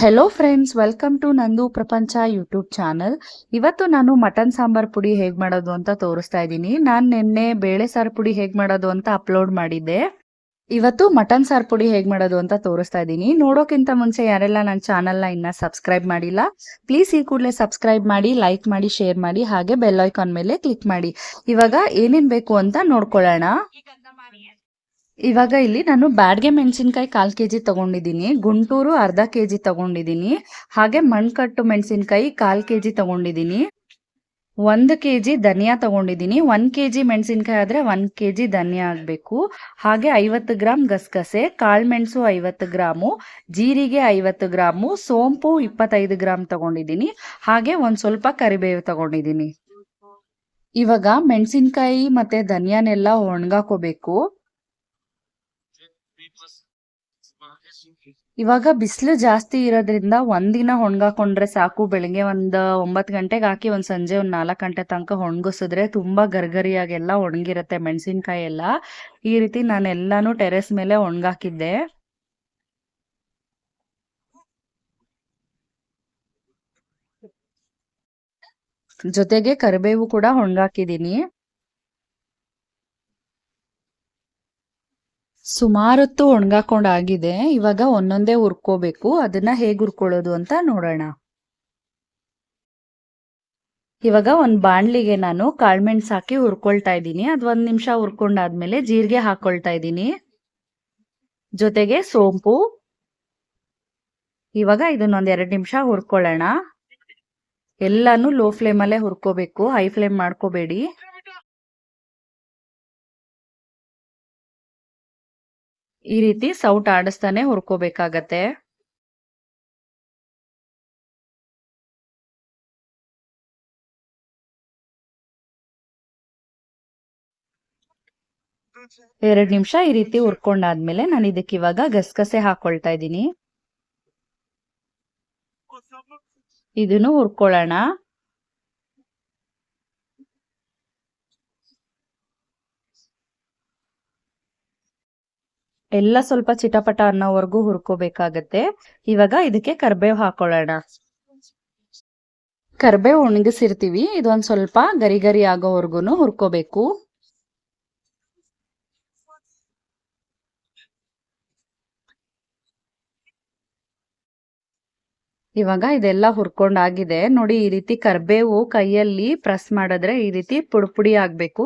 Hello friends welcome to ನಂದು ಪ್ರಪಂಚ YouTube channel ಇವತ್ತು ನಾನು ಮಟನ್ ಸಾಂಬಾರ್ ಪುಡಿ ಹೇಗ್ ಮಾಡೋದು ಅಂತ ತೋರಿಸ್ತಾ ಇದ್ದೀನಿ. ನಾನು ನಿನ್ನೆ ಬೇಳೆ ಸಾರು ಪುಡಿ ಹೇಗ್ ಮಾಡೋದು ಅಂತ ಅಪ್ಲೋಡ್ ಮಾಡಿದ್ದೆ. ಇವತ್ತು ಮಟನ್ ಸಾರು ಪುಡಿ ಹೇಗ್ ಮಾಡೋದು ಅಂತ ತೋರಿಸ್ತಾ ಇದ್ದೀನಿ. ನೋಡೋಕ್ಕಿಂತ ಮುಂಚೆ ಯಾರೆಲ್ಲ ನನ್ನ ಚಾನಲ್ನ ಇನ್ನ ಸಬ್ಸ್ಕ್ರೈಬ್ ಮಾಡಿಲ್ಲ ಪ್ಲೀಸ್ ಈ ಕೂಡಲೇ ಸಬ್ಸ್ಕ್ರೈಬ್ ಮಾಡಿ ಲೈಕ್ ಮಾಡಿ ಶೇರ್ ಮಾಡಿ, ಹಾಗೆ ಬೆಲ್ ಐಕಾನ್ ಮೇಲೆ ಕ್ಲಿಕ್ ಮಾಡಿ. ಇವಾಗ ಏನೇನ್ ಬೇಕು ಅಂತ ನೋಡ್ಕೊಳ್ಳೋಣ. ಇವಾಗ ಇಲ್ಲಿ ನಾನು ಬ್ಯಾಡ್ಗೆ ಮೆಣಸಿನ್ಕಾಯಿ ಕಾಲು ಕೆ ಜಿ ತಗೊಂಡಿದ್ದೀನಿ, ಗುಂಟೂರು ಅರ್ಧ ಕೆ ಜಿ ತಗೊಂಡಿದ್ದೀನಿ, ಹಾಗೆ ಮಣ್ಕಟ್ಟು ಮೆಣಸಿನ್ಕಾಯಿ ಕೆ ಜಿ ತಗೊಂಡಿದ್ದೀನಿ. ಒಂದು ಕೆಜಿ ಧನಿಯಾ ತಗೊಂಡಿದ್ದೀನಿ ಕೆ ಜಿ ಮೆಣಸಿನ್ಕಾಯಿ ಆದರೆ ಒನ್ ಕೆ ಜಿ ಧನಿಯಾ ಆಗಬೇಕು. ಹಾಗೆ ಐವತ್ತು ಗ್ರಾಮ್ ಗಸಗಸೆ ಕಾಳುಮೆಣಸು ಐವತ್ತು ಗ್ರಾಮು, ಜೀರಿಗೆ ಐವತ್ತು ಗ್ರಾಮು, ಸೋಂಪು ಇಪ್ಪತ್ತೈದು ಗ್ರಾಮ್ ತಗೊಂಡಿದ್ದೀನಿ, ಹಾಗೆ ಒಂದು ಸ್ವಲ್ಪ ಕರಿಬೇವು ತಗೊಂಡಿದ್ದೀನಿ. ಇವಾಗ ಮೆಣಸಿನ್ಕಾಯಿ ಮತ್ತೆ ಧನಿಯಾನೆಲ್ಲ ಒಣಗಾಕೋಬೇಕು. ಇವಾಗ ಬಿಸಿಲು ಜಾಸ್ತಿ ಇರೋದ್ರಿಂದ ಒಂದಿನ ಒಣಗಾಕೊಂಡ್ರೆ ಸಾಕು. ಬೆಳಿಗ್ಗೆ ಒಂದ್ ಒಂಬತ್ತು ಗಂಟೆಗೆ ಹಾಕಿ ಒಂದ್ ಸಂಜೆ ಒಂದ್ ನಾಲ್ಕು ಗಂಟೆ ತನಕ ಒಣಗಿಸಿದ್ರೆ ತುಂಬಾ ಗರ್ಗರಿಯಾಗೆಲ್ಲ ಒಣಗಿರುತ್ತೆ ಮೆಣಸಿನ್ಕಾಯಿ ಎಲ್ಲ ಈ ರೀತಿ ನಾನು ಎಲ್ಲಾನು ಟೆರೆಸ್ ಮೇಲೆ ಒಣಗಾಕಿದ್ದೆ. ಜೊತೆಗೆ ಕರಿಬೇವು ಕೂಡ ಒಣಗಾಕಿದೀನಿ ಸುಮಾರೊತ್ತು ಒಣಗಾಕೊಂಡಾಗಿದೆ. ಇವಾಗ ಒಂದೊಂದೇ ಹುರ್ಕೋಬೇಕು. ಅದನ್ನ ಹೇಗೆ ಹುರ್ಕೊಳ್ಳೋದು ಅಂತ ನೋಡೋಣ. ಇವಾಗ ಒಂದು ಬಾಣಲಿಗೆ ನಾನು ಕಾಳ್ಮೆಣ್ಸ್ ಹಾಕಿ ಹುರ್ಕೊಳ್ತಾ ಇದ್ದೀನಿ. ಅದು ಒಂದು ನಿಮಿಷ ಹುರ್ಕೊಂಡಾದ್ಮೇಲೆ ಜೀರಿಗೆ ಹಾಕೊಳ್ತಾ ಇದ್ದೀನಿ. ಜೊತೆಗೆ ಸೋಂಪು. ಇವಾಗ ಇದನ್ನೊಂದು ಎರಡು ನಿಮಿಷ ಹುರ್ಕೊಳ್ಳೋಣ. ಎಲ್ಲಾನು ಲೋ ಫ್ಲೇಮ್ ಅಲ್ಲೇ ಹುರ್ಕೋಬೇಕು. ಹೈ ಫ್ಲೇಮ್ ಮಾಡ್ಕೋಬೇಡಿ. ಈ ರೀತಿ ಸೌಟ್ ಆಡಿಸ್ತಾನೆ ಹುರ್ಕೋಬೇಕಾಗತ್ತೆ. ಎರಡ್ ನಿಮಿಷ ಈ ರೀತಿ ಹುರ್ಕೊಂಡಾದ್ಮೇಲೆ ನಾನು ಇದಕ್ಕೆ ಇವಾಗ ಗಸಗಸೆ ಹಾಕೊಳ್ತಾ ಇದ್ದೀನಿ. ಇದನ್ನು ಹುರ್ಕೊಳ್ಳೋಣ. ಎಲ್ಲ ಸ್ವಲ್ಪ ಚಿಟಪಟ ಅನ್ನೋವರೆಗೂ ಹುರ್ಕೋಬೇಕಾಗತ್ತೆ. ಇವಾಗ ಇದಕ್ಕೆ ಕರ್ಬೇವು ಹಾಕೊಳ್ಳೋಣ. ಕರ್ಬೇವು ಒಣಗಿಸಿರ್ತೀವಿ. ಇದೊಂದ್ ಸ್ವಲ್ಪ ಗರಿ ಗರಿ ಆಗೋವರೆಗೂ ಹುರ್ಕೋಬೇಕು. ಇವಾಗ ಇದೆಲ್ಲ ಹುರ್ಕೊಂಡಾಗಿದೆ. ನೋಡಿ ಈ ರೀತಿ ಕರ್ಬೇವು ಕೈಯಲ್ಲಿ ಪ್ರೆಸ್ ಮಾಡಿದ್ರೆ ಈ ರೀತಿ ಪುಡಿ ಪುಡಿ ಆಗ್ಬೇಕು.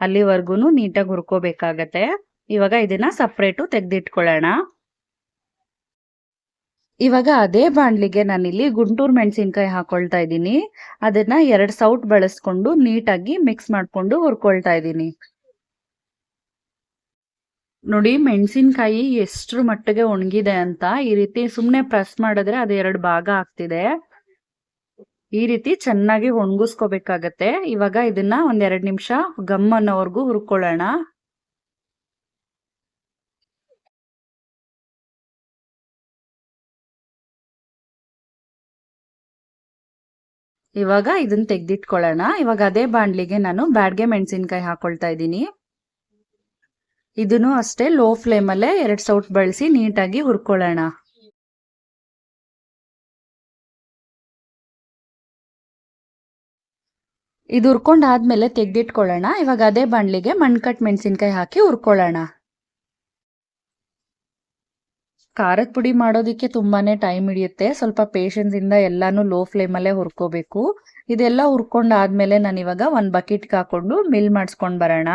ಅಲ್ಲಿವರೆಗೂ ನೀಟಾಗಿ ಹುರ್ಕೋಬೇಕಾಗತ್ತೆ. ಇವಾಗ ಇದನ್ನ ಸಪ್ರೇಟು ತೆಗೆದಿಟ್ಕೊಳ್ಳೋಣ. ಇವಾಗ ಅದೇ ಬಾಣ್ಲಿಗೆ ನಾನಿಲ್ಲಿ ಗುಂಟೂರು ಮೆಣಸಿನ್ಕಾಯಿ ಹಾಕೊಳ್ತಾ ಇದ್ದೀನಿ. ಅದನ್ನ ಎರಡು ಸೌಟ್ ಬಳಸ್ಕೊಂಡು ನೀಟಾಗಿ ಮಿಕ್ಸ್ ಮಾಡ್ಕೊಂಡು ಹುರ್ಕೊಳ್ತಾ ಇದ್ದೀನಿ. ನೋಡಿ ಮೆಣಸಿನ್ಕಾಯಿ ಎಷ್ಟ್ರ ಮಟ್ಟಿಗೆ ಒಣಗಿದೆ ಅಂತ ಈ ರೀತಿ ಸುಮ್ಮನೆ ಪ್ರೆಸ್ ಮಾಡಿದ್ರೆ ಅದು ಎರಡು ಭಾಗ ಆಗ್ತಿದೆ. ಈ ರೀತಿ ಚೆನ್ನಾಗಿ ಒಣಗಿಸ್ಕೋಬೇಕಾಗತ್ತೆ. ಇವಾಗ ಇದನ್ನ ಒಂದ್ ಎರಡ್ ನಿಮಿಷ ಗಮ್ ಅನ್ನೋವರೆಗೂ ಹುರ್ಕೊಳ್ಳೋಣ. ಇವಾಗ ಇದನ್ನ ತೆಗ್ದಿಟ್ಕೊಳ್ಳೋಣ. ಇವಾಗ ಅದೇ ಬಾಣ್ಲಿಗೆ ನಾನು ಬ್ಯಾಡ್ಗೆ ಮೆಣಸಿನ್ಕಾಯಿ ಹಾಕೊಳ್ತಾ ಇದ್ದೀನಿ. ಇದನ್ನು ಅಷ್ಟೇ ಲೋ ಫ್ಲೇಮ್ ಎರಡು ಎರಡ್ ಸೌಟ್ ಬಳಸಿ ನೀಟಾಗಿ ಹುರ್ಕೊಳ್ಳೋಣ. ಇದು ಹುರ್ಕೊಂಡಾದ್ಮೇಲೆ ತೆಗ್ದಿಟ್ಕೊಳ್ಳೋಣ. ಇವಾಗ ಅದೇ ಬಾಣ್ಲಿಗೆ ಮಣ್ಕಟ್ ಮೆಣಸಿನ್ಕಾಯಿ ಹಾಕಿ ಹುರ್ಕೊಳ್ಳೋಣ. ಖಾರದ ಪುಡಿ ಮಾಡೋದಿಕ್ಕೆ ತುಂಬಾನೇ ಟೈಮ್ ಹಿಡಿಯುತ್ತೆ. ಸ್ವಲ್ಪ ಪೇಷನ್ಸ್ ಇಂದ ಎಲ್ಲಾನು ಲೋ ಫ್ಲೇಮ್ ಅಲ್ಲೇ ಹುರ್ಕೋಬೇಕು. ಇದೆಲ್ಲ ಹುರ್ಕೊಂಡಾದ್ಮೇಲೆ ನಾನು ಇವಾಗ ಒಂದ್ ಬಕೆಟ್ಗೆ ಹಾಕೊಂಡು ಮಿಲ್ ಮಾಡಿಸ್ಕೊಂಡು ಬರೋಣ.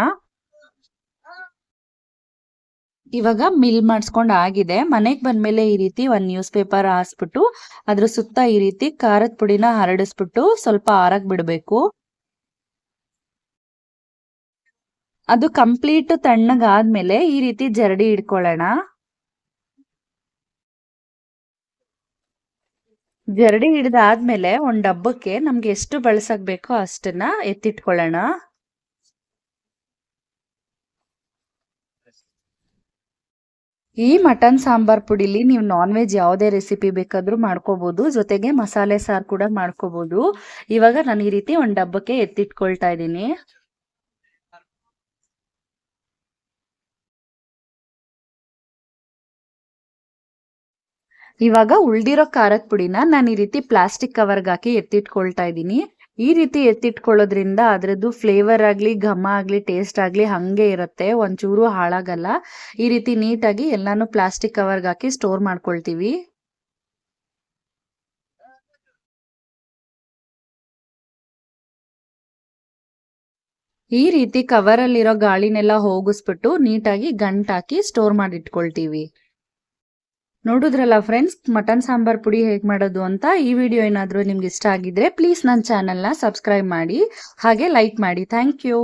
ಇವಾಗ ಮಿಲ್ ಮಾಡಿಸ್ಕೊಂಡು ಆಗಿದೆ. ಮನೆಗೆ ಬಂದ್ಮೇಲೆ ಈ ರೀತಿ ಒಂದು ನ್ಯೂಸ್ ಪೇಪರ್ ಹಾಸ್ಬಿಟ್ಟು, ಅದ್ರ ಸುತ್ತ ಈ ರೀತಿ ಖಾರದ ಪುಡಿನ ಹರಡಿಸ್ಬಿಟ್ಟು ಸ್ವಲ್ಪ ಆರಕ್ ಬಿಡ್ಬೇಕು. ಅದು ಕಂಪ್ಲೀಟ್ ತಣ್ಣಗಾದ್ಮೇಲೆ ಈ ರೀತಿ ಜರಡಿ ಇಡ್ಕೊಳ್ಳೋಣ ಜರಡಿ ಹಿಡಿದಾದ್ಮೇಲೆ ಒಂದ್ ಡಬ್ಬಕ್ಕೆ ನಮ್ಗೆ ಎಷ್ಟು ಬಳಸಕ್ ಬೇಕೋ ಅಷ್ಟನ್ನ ಎತ್ತಿಟ್ಕೊಳ್ಳೋಣ. ಈ ಮಟನ್ ಸಾಂಬಾರ್ ಪುಡಿಲಿ ನೀವು ನಾನ್ ವೆಜ್ ಯಾವುದೇ ರೆಸಿಪಿ ಬೇಕಾದ್ರೂ ಮಾಡ್ಕೋಬಹುದು ಜೊತೆಗೆ ಮಸಾಲೆ ಸಾರು ಕೂಡ ಮಾಡ್ಕೋಬಹುದು ಇವಾಗ ನಾನು ಈ ರೀತಿ ಒಂದ್ ಡಬ್ಬಕ್ಕೆ ಎತ್ತಿಟ್ಕೊಳ್ತಾ ಇದ್ದೀನಿ. ಇವಾಗ ಉಳ್ದಿರೋ ಖಾರದ ಪುಡಿನ ನಾನು ಈ ರೀತಿ ಪ್ಲಾಸ್ಟಿಕ್ ಕವರ್ಗೆ ಹಾಕಿ ಎತ್ತಿಟ್ಕೊಳ್ತಾ ಇದ್ದೀನಿ. ಈ ರೀತಿ ಎತ್ತಿಟ್ಕೊಳ್ಳೋದ್ರಿಂದ ಅದರದ್ದು ಫ್ಲೇವರ್ ಆಗಲಿ, ಘಮ ಆಗಲಿ ಟೇಸ್ಟ್ ಆಗಲಿ ಹಾಗೆ ಇರುತ್ತೆ. ಒಂಚೂರು ಹಾಳಾಗಲ್ಲ. ಈ ರೀತಿ ನೀಟಾಗಿ ಎಲ್ಲಾನು ಪ್ಲಾಸ್ಟಿಕ್ ಕವರ್ಗೆ ಹಾಕಿ ಸ್ಟೋರ್ ಮಾಡ್ಕೊಳ್ತೀವಿ. ಈ ರೀತಿ ಕವರಲ್ಲಿರೋ ಗಾಳಿನೆಲ್ಲ ಹೋಗಿಸ್ಬಿಟ್ಟು ನೀಟಾಗಿ ಗಂಟಾಕಿ ಸ್ಟೋರ್ ಮಾಡಿ ಇಟ್ಕೊಳ್ತೀವಿ ನೋಡಿದ್ರಲ್ಲ ಫ್ರೆಂಡ್ಸ್ ಮಟನ್ ಸಾಂಬಾರ್ ಪುಡಿ ಹೇಗೆ ಮಾಡೋದು ಅಂತ ಈ ವಿಡಿಯೋ ಏನಾದರೂ ನಿಮ್ಗೆ ಇಷ್ಟ ಆಗಿದ್ರೆ ಪ್ಲೀಸ್ ನನ್ನ ಚಾನಲ್ನ ಸಬ್ಸ್ಕ್ರೈಬ್ ಮಾಡಿ, ಹಾಗೆ ಲೈಕ್ ಮಾಡಿ. Thank you